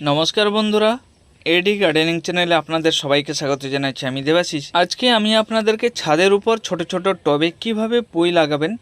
নমস্কার বন্ধুরা এডি গার্ডেনিং চ্যানেলে আপনাদের সবাইকে স্বাগত জানাচ্ছি আমি দেবাশিস। আজকে আমি আপনাদেরকে ছাদের উপর ছোট ছোট টবে কীভাবে পই লাগাবেন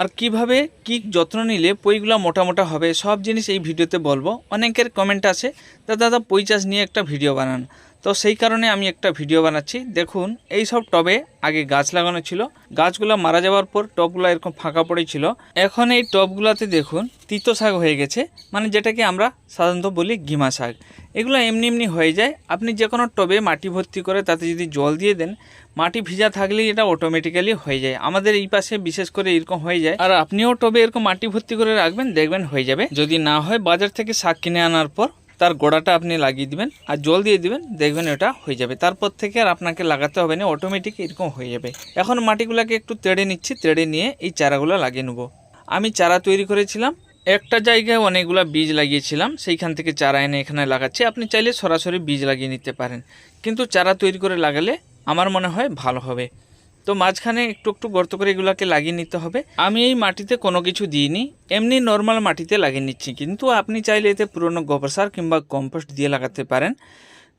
আর কীভাবে কি যত্ন নিলে পইগুলো মোটামোটা মোটা হবে, সব জিনিস এই ভিডিওতে বলব। অনেকের কমেন্ট আছে তা দাদা, পই চাষ নিয়ে একটা ভিডিও বানান। তো সেই কারণে আমি একটা ভিডিও বানাচ্ছি। দেখুন, এই সব টবে আগে গাছ লাগানো ছিল। গাছগুলো মারা যাওয়ার পর টবগুলো এরকম ফাঁকা পড়েছিল এখন এই টবগুলোতে দেখুন, তিতো শাক হয়ে গেছে। মানে যেটাকে আমরা সাধারণত বলি গিমা শাক। এগুলো এমনি এমনি হয়ে যায়। আপনি যে কোনো টবে মাটি ভর্তি করে তাতে যদি জল দিয়ে দেন, মাটি ভিজা থাকলেই এটা অটোমেটিক্যালি হয়ে যায়। আমাদের এই পাশে বিশেষ করে এরকম হয়ে যায়। আর আপনিও টবে এরকম মাটি ভর্তি করে রাখবেন, দেখবেন হয়ে যাবে। যদি না হয় বাজার থেকে শাক কিনে আনার পর তার গোড়াটা আপনি লাগিয়ে দিবেন আর জল দিয়ে দিবেন, দেখবেন এটা হয়ে যাবে। তারপর থেকে আর আপনাকে লাগাতে হবে না অটোমেটিক এরকম হয়ে যাবে। এখন মাটিগুলোকে একটু তেড়ে নিচ্ছি, তেড়ে নিয়ে এই চারাগুলো লাগিয়ে নেব। আমি চারা তৈরি করেছিলাম, একটা জায়গায় অনেকগুলো বীজ লাগিয়েছিলাম, সেইখান থেকে চারা এনে এখানে লাগাচ্ছি। আপনি চাইলে সরাসরি বীজ লাগিয়ে নিতে পারেন। কিন্তু চারা তৈরি করে লাগালে আমার মনে হয় ভালো হবে। তো মাঝখানে একটু একটু গর্ত করে এগুলোকে লাগিয়ে নিতে হবে। আমি এই মাটিতে কোনো কিছু দিইনি, এমনি নর্মাল মাটিতে লাগিয়ে নিচ্ছি। কিন্তু আপনি চাইলে এতে পুরনো গোবর সার কিংবা কম্পোস্ট দিয়ে লাগাতে পারেন।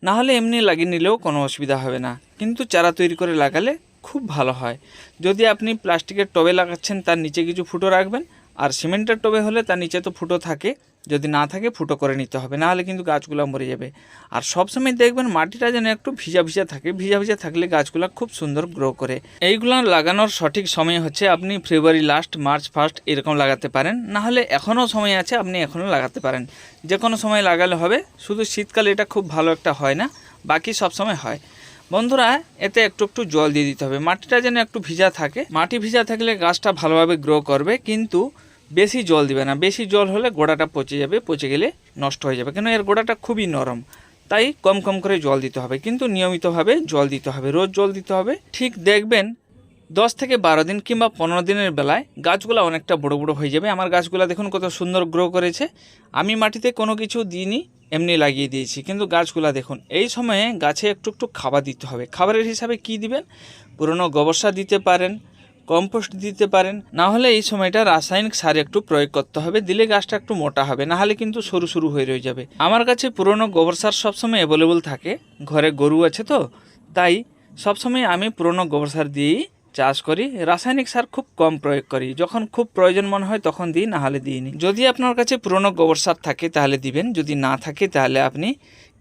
না হলে এমনি লাগিয়ে নিলেও কোনো অসুবিধা হবে না। কিন্তু চারা তৈরি করে লাগালে খুব ভালো হয়। যদি আপনি প্লাস্টিকের টবে লাগাচ্ছেন, তার নিচে কিছু ফুটো রাখবেন, আর সিমেন্টের টবে হলে তার নিচে তো ফুটো থাকে। যদি না থাকে ফুটো করে নিতে হবে না হলে কিন্তু গাছগুলো মরে যাবে। আর সবসময় দেখবেন মাটিটা যেন একটু ভিজা ভিজা থাকে, ভিজা ভিজা থাকলে গাছগুলো খুব সুন্দর গ্রো করে। এইগুলো লাগানোর সঠিক সময় হচ্ছে আপনি ফেব্রুয়ারি লাস্ট মার্চ ফার্স্ট এরকম লাগাতে পারেন। না হলে এখনও সময় আছে, আপনি এখনও লাগাতে পারেন। যে কোনো সময় লাগালে হবে, শুধু শীতকালে এটা খুব ভালো একটা হয় না, বাকি সব সময় হয়। বন্ধুরা, এতে একটু একটু জল দিয়ে দিতে হবে। মাটিটা যেন একটু ভিজা থাকে, মাটি ভিজা থাকলে গাছটা ভালোভাবে গ্রো করবে, কিন্তু বেশি জল দিবে না। বেশি জল হলে গোড়াটা পচে যাবে, পচে গেলে নষ্ট হয়ে যাবে। কেন? এর গোড়াটা খুবই নরম। তাই কম কম করে জল দিতে হবে। কিন্তু নিয়মিতভাবে জল দিতে হবে। রোজ জল দিতে হবে। ঠিক দেখবেন দশ থেকে বারো দিন কিংবা পনেরো দিনের বেলায় গাছগুলো অনেকটা বড় বড় হয়ে যাবে। আমার গাছগুলো দেখুন কত সুন্দর গ্রো করেছে। আমি মাটিতে কোনো কিছু দিইনি, এমনি লাগিয়ে দিয়েছি। কিন্তু গাছগুলো দেখুন, এই সময়ে গাছে একটু একটু খাবার দিতে হবে। খাবারের হিসাবে কি দিবেন? পুরনো গোবর সার দিতে পারেন কম্পোস্ট দিতে পারেন। না হলে এই সময়টা রাসায়নিক সার একটু প্রয়োগ করতে হবে, দিলে গাছটা একটু মোটা হবে, না হলে কিন্তু সরু সরু হয়ে রয়ে যাবে। আমার কাছে পুরনো গোবর সার সবসময় অ্যাভেলেবল থাকে, ঘরে গরু আছে তো, তাই সবসময় আমি পুরনো গোবর সার দিয়েই চাষ করি। রাসায়নিক সার খুব কম প্রয়োগ করি, যখন খুব প্রয়োজন মনে হয় তখন দিই, না হলে দিইনি। যদি আপনার কাছে পুরনো গোবর সার থাকে তাহলে দিবেন, যদি না থাকে তাহলে আপনি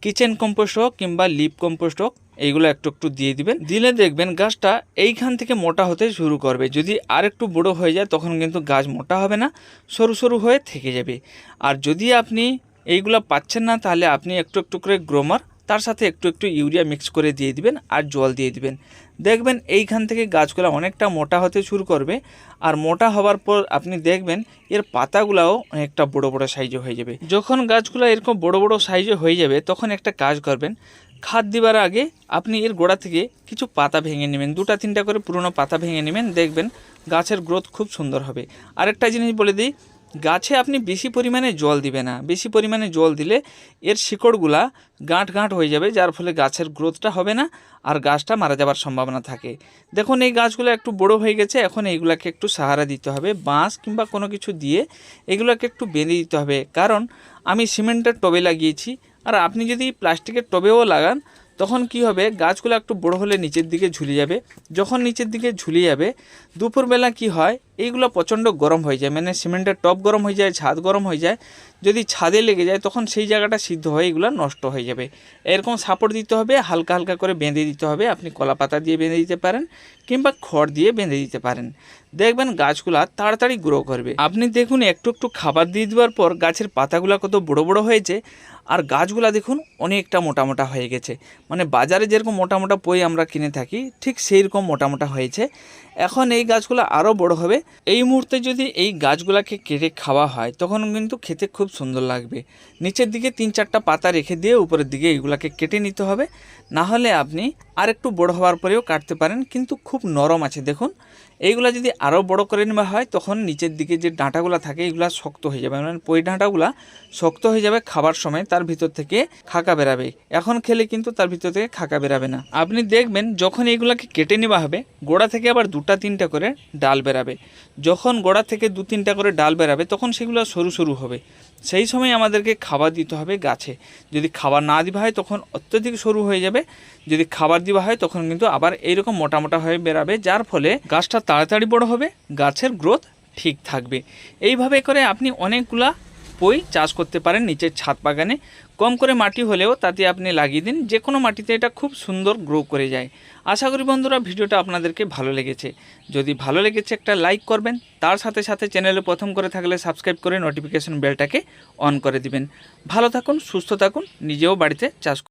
কিচেন কম্পোস্ট হোক কিংবা লিপ কম্পোস্ট হোক এইগুলো একটু একটু দিয়ে দিবেন। দিলে দেখবেন গাছটা এইখান থেকে মোটা হতে শুরু করবে। যদি আর একটু বড়ো হয়ে যায় তখন কিন্তু গাছ মোটা হবে না, সরু সরু হয়ে থেকে যাবে। আর যদি আপনি এইগুলো পাচ্ছেন না তাহলে আপনি একটু একটু করে গ্রোমার তার সাথে একটু একটু ইউরিয়া মিক্স করে দিয়ে দিবেন আর জল দিয়ে দিবেন। দেখবেন এইখান থেকে গাছগুলো অনেকটা মোটা হতে শুরু করবে আর মোটা হওয়ার পর আপনি দেখবেন এর পাতাগুলাও অনেকটা বড় বড় সাইজে হয়ে যাবে। যখন গাছগুলো এরকম বড় বড় সাইজে হয়ে যাবে, তখন একটা কাজ করবেন, খাদ দিবার আগে আপনি এর গোড়া থেকে কিছু পাতা ভেঙে নেবেন, দুটা তিনটা করে পুরনো পাতা ভেঙে নেবেন, দেখবেন গাছের গ্রোথ খুব সুন্দর হবে। আরেকটা জিনিস বলে দিই গাছে আপনি বেশি পরিমাণে জল দিবে না। বেশি পরিমাণে জল দিলে এর শিকড়গুলা গাঁট গাঁট হয়ে যাবে, যার ফলে গাছের গ্রোথটা হবে না আর গাছটা মারা যাবার সম্ভাবনা থাকে। দেখুন, এই গাছগুলো একটু বড় হয়ে গেছে, এখন এইগুলাকে একটু সাহারা দিতে হবে। বাঁশ কিংবা কোনো কিছু দিয়ে এগুলোকে একটু বেঁধে দিতে হবে। কারণ, আমি সিমেন্টের টবে লাগিয়েছি। আর আপনি যদি প্লাস্টিকের টবেও লাগান তখন কি হবে? গাছগুলো একটু বড় হলে নিচের দিকে ঝুলে যাবে। যখন নিচের দিকে ঝুলে যাবে, দুপুরবেলা কি হয়? এইগুলো প্রচণ্ড গরম হয়ে যায়। মানে সিমেন্টের টপ গরম হয়ে যায়, ছাদ গরম হয়ে যায়। যদি ছাদে লেগে যায়, তখন সেই জায়গাটা সিদ্ধ হয়ে এগুলো নষ্ট হয়ে যাবে। এরকম সাপোর্ট দিতে হবে, হালকা হালকা করে বেঁধে দিতে হবে। আপনি কলা পাতা দিয়ে বেঁধে দিতে পারেন কিংবা খড় দিয়ে বেঁধে দিতে পারেন। দেখবেন গাছগুলা তাড়াতাড়ি গ্রো করবে। আপনি দেখুন, একটু একটু খাবার দিয়ে দেওয়ার পর গাছের পাতাগুলো কত বড় বড় হয়েছে। আর গাছগুলা দেখুন অনেকটা মোটা মোটা হয়ে গেছে। মানে বাজারে যেরকম মোটা মোটা পই আমরা কিনে থাকি, ঠিক সেই রকম মোটা মোটা হয়েছে। এখন এই গাছগুলো আরও বড় হবে। এই মুহূর্তে যদি এই গাছগুলোকে কেটে খাওয়া হয়, তখন কিন্তু খেতে খুব সুন্দর লাগবে। নিচের দিকে তিন চারটা পাতা রেখে দিয়ে উপরের দিকে এইগুলাকে কেটে নিতে হবে। না হলে আপনি আর একটু বড় হওয়ার পরেও কাটতে পারেন, কিন্তু খুব নরম আছে দেখুন। এইগুলা যদি আরও বড় করে নেওয়া হয়, তখন নিচের দিকে যে ডাঁটাগুলো থাকে এগুলো শক্ত হয়ে যাবে। মানে পই ডাঁটাগুলা শক্ত হয়ে যাবে খাবার সময়, তার ভিতর থেকে খাকা বেরাবে। এখন খেলে কিন্তু তার ভিতর থেকে খাকা বেরাবে না। আপনি দেখবেন যখন এইগুলাকে কেটে নেওয়া হবে, গোড়া থেকে আবার দুটা তিনটা করে ডাল বেরাবে। যখন গোড়া থেকে দু তিনটা করে ডাল বেরাবে, তখন সেগুলো সরু সরু হবে। সেই সময় আমাদেরকে খাবার দিতে হবে গাছে। যদি খাবার না দেওয়া হয় তখন অত্যধিক সরু হয়ে যাবে। যদি খাবার দেওয়া হয় তখন কিন্তু আবার এইরকম মোটা মোটা হয়ে বেরাবে যার ফলে গাছটা তাড়াতাড়ি বড় হবে, গাছের গ্রোথ ঠিক থাকবে। এইভাবে করে আপনি অনেকগুলা পই চাষ করতে পারেন নিচের ছাদ বাগানে। কম করে মাটি হলেও তাতে আপনি লাগিয়ে দিন যে কোনো মাটিতে এটা খুব সুন্দর গ্রো করে যায়। আশা করি বন্ধুরা ভিডিওটা আপনাদেরকে ভালো লেগেছে। যদি ভালো লেগেছে একটা লাইক করবেন, তার সাথে সাথে চ্যানেলে প্রথম করে থাকলে সাবস্ক্রাইব করে নোটিফিকেশন বেলটাকে অন করে দিবেন। ভালো থাকুন, সুস্থ থাকুন, নিজেও বাড়িতে চাষ